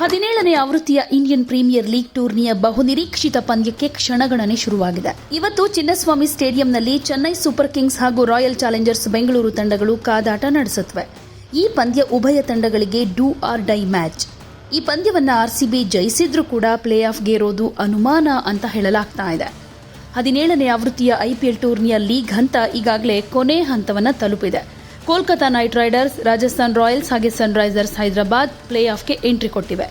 ಹದಿನೇಳನೇ ಆವೃತ್ತಿಯ Indian premier league ಟೂರ್ನಿಯ ಬಹುನಿರೀಕ್ಷಿತ ಪಂದ್ಯಕ್ಕೆ ಕ್ಷಣಗಣನೆ ಶುರುವಾಗಿದೆ. ಇವತ್ತು ಚಿನ್ನಸ್ವಾಮಿ ಸ್ಟೇಡಿಯಂನಲ್ಲಿ ಚೆನ್ನೈ ಸೂಪರ್ ಕಿಂಗ್ಸ್ ಹಾಗೂ ರಾಯಲ್ ಚಾಲೆಂಜರ್ಸ್ ಬೆಂಗಳೂರು ತಂಡಗಳು ಕಾದಾಟ ನಡೆಸುತ್ತವೆ. ಈ ಪಂದ್ಯ ಉಭಯ ತಂಡಗಳಿಗೆ ಡೂ ಆರ್ ಡೈ ಮ್ಯಾಚ್. ಈ ಪಂದ್ಯವನ್ನು ಆರ್ಸಿಬಿ ಜಯಿಸಿದ್ರೂ ಕೂಡ ಪ್ಲೇ ಆಫ್ಗೆ ಇರೋದು ಅನುಮಾನ ಅಂತ ಹೇಳಲಾಗ್ತಾ ಇದೆ. ಹದಿನೇಳನೇ ಆವೃತ್ತಿಯ ಐಪಿಎಲ್ ಟೂರ್ನಿಯ ಲೀಗ್ ಹಂತ ಈಗಾಗಲೇ ಕೊನೆ ಹಂತವನ್ನು ತಲುಪಿದೆ. Kolkata Knight Riders, Rajasthan Royals ಹಾಗೆ ಸನ್ರೈಸರ್ಸ್ ಹೈದರಾಬಾದ್ ಪ್ಲೇ ಆಫ್ಗೆ ಎಂಟ್ರಿ ಕೊಟ್ಟಿವೆ.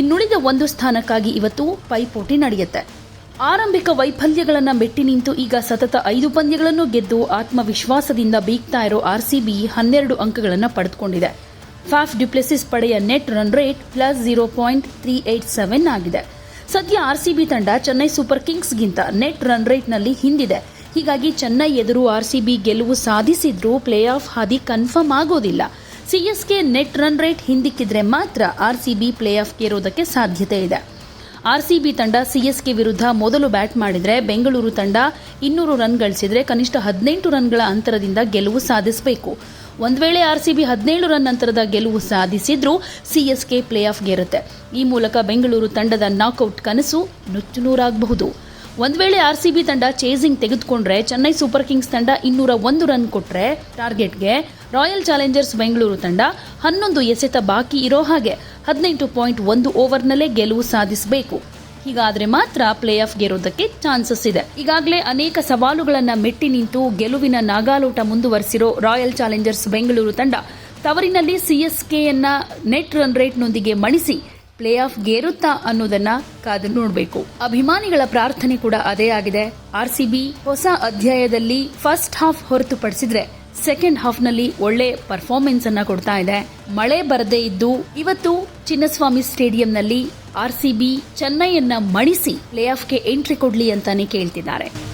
ಇನ್ನುಳಿದ ಒಂದು ಸ್ಥಾನಕ್ಕಾಗಿ ಇವತ್ತು ಪೈಪೋಟಿ ನಡೆಯುತ್ತೆ. ಆರಂಭಿಕ ವೈಫಲ್ಯಗಳನ್ನು ಮೆಟ್ಟಿ ನಿಂತು ಈಗ ಸತತ ಐದು ಪಂದ್ಯಗಳನ್ನು ಗೆದ್ದು ಆತ್ಮವಿಶ್ವಾಸದಿಂದ ಬೀಗ್ತಾ ಇರೋ ಆರ್ಸಿಬಿ ಹನ್ನೆರಡು ಅಂಕಗಳನ್ನು ಪಡೆದುಕೊಂಡಿದೆ. ಫಾಫ್ ಡ್ಯುಪ್ಲೆಸಿಸ್ ಪಡೆಯ net run rate plus zero point three eight seven ಆಗಿದೆ. ಸದ್ಯ ಆರ್ಸಿಬಿ ತಂಡ ಚೆನ್ನೈ ಸೂಪರ್ ಕಿಂಗ್ಸ್ಗಿಂತ ನೆಟ್ ರನ್ ರೇಟ್ನಲ್ಲಿ ಹಿಂದಿದೆ. ಹೀಗಾಗಿ ಚೆನ್ನೈ ಎದುರು ಬಿ ಗೆಲುವು ಸಾಧಿಸಿದ್ರೂ ಪ್ಲೇ ಆಫ್ ಹಾದಿ ಕನ್ಫರ್ಮ್ ಆಗೋದಿಲ್ಲ. ಸಿಎಸ್ಕೆ ನೆಟ್ ರನ್ ರೇಟ್ ಹಿಂದಿಕ್ಕಿದ್ರೆ ಮಾತ್ರ ಆರ್ಸಿಬಿ ಪ್ಲೇ ಆಫ್ಗೇರೋದಕ್ಕೆ ಸಾಧ್ಯತೆ ಇದೆ. ಆರ್ಸಿಬಿ ತಂಡ ಸಿಎಸ್ಕೆ ವಿರುದ್ಧ ಮೊದಲು ಬ್ಯಾಟ್ ಮಾಡಿದರೆ ಬೆಂಗಳೂರು ತಂಡ ಇನ್ನೂರು ರನ್ ಗಳಿಸಿದರೆ ಕನಿಷ್ಠ ಹದಿನೆಂಟು ರನ್ಗಳ ಅಂತರದಿಂದ ಗೆಲುವು ಸಾಧಿಸಬೇಕು. ಒಂದು ವೇಳೆ ಆರ್ಸಿಬಿ ಹದಿನೇಳು ರನ್ ಅಂತರದ ಗೆಲುವು ಸಾಧಿಸಿದ್ರೂ ಕೆ ಪ್ಲೇ ಆಫ್ಗೇರುತ್ತೆ ಈ ಮೂಲಕ ಬೆಂಗಳೂರು ತಂಡದ ನಾಕೌಟ್ ಕನಸು ನುಚ್ಚುನೂರಾಗಬಹುದು. ಒಂದ್ ವೇಳೆ ಆರ್ ಸಿ ಬಿ ತಂಡ ಚೇಸಿಂಗ್ ತೆಗೆದುಕೊಂಡ್ರೆ ಚೆನ್ನೈ ಸೂಪರ್ ಕಿಂಗ್ಸ್ ತಂಡ ಇನ್ನೂರ ಒಂದು ರನ್ ಕೊಟ್ರೆ ಟಾರ್ಗೆಟ್ಗೆ ರಾಯಲ್ ಚಾಲೆಂಜರ್ಸ್ ಬೆಂಗಳೂರು ತಂಡ ಹನ್ನೊಂದು ಎಸೆತ ಬಾಕಿ ಇರೋ ಹಾಗೆ ಹದಿನೆಂಟು ಪಾಯಿಂಟ್ ಒಂದು ಓವರ್ನಲ್ಲೇ ಗೆಲುವು ಸಾಧಿಸಬೇಕು. ಹೀಗಾದ್ರೆ ಮಾತ್ರ ಪ್ಲೇ ಆಫ್ ಗೆರೋದಕ್ಕೆ ಚಾನ್ಸಸ್ ಇದೆ. ಈಗಾಗಲೇ ಅನೇಕ ಸವಾಲುಗಳನ್ನ ಮೆಟ್ಟಿ ನಿಂತು ಗೆಲುವಿನ ನಾಗಾಲೋಟ ಮುಂದುವರೆಸಿರೋ ರಾಯಲ್ ಚಾಲೆಂಜರ್ಸ್ ಬೆಂಗಳೂರು ತಂಡ ತವರಿನಲ್ಲಿ ಸಿಎಸ್ಕೆಯನ್ನ ನೆಟ್ ರನ್ ರೇಟ್ನೊಂದಿಗೆ ಮಣಿಸಿ ಪ್ಲೇ ಆಫ್ ಗೇರುತ್ತಾ ಅನ್ನೋದನ್ನ ಕಾದು ನೋಡಬೇಕು. ಅಭಿಮಾನಿಗಳ ಪ್ರಾರ್ಥನೆ ಕೂಡ ಅದೇ ಆಗಿದೆ. ಆರ್ಸಿಬಿ ಹೊಸ ಅಧ್ಯಾಯದಲ್ಲಿ ಫಸ್ಟ್ ಹಾಫ್ ಹೊರತುಪಡಿಸಿದ್ರೆ ಸೆಕೆಂಡ್ ಹಾಫ್ನಲ್ಲಿ ಒಳ್ಳೆ ಪರ್ಫಾರ್ಮೆನ್ಸ್ ಅನ್ನ ಕೊಡ್ತಾ ಇದೆ. ಮಳೆ ಬರದೇ ಇದ್ದು ಇವತ್ತು ಚಿನ್ನಸ್ವಾಮಿ ಸ್ಟೇಡಿಯಂನಲ್ಲಿ ಆರ್ಸಿಬಿ ಚೆನ್ನೈಯನ್ನ ಮಣಿಸಿ ಪ್ಲೇ ಆಫ್ಗೆ ಎಂಟ್ರಿ ಕೊಡ್ಲಿ ಅಂತಾನೆ ಕೇಳ್ತಿದ್ದಾರೆ.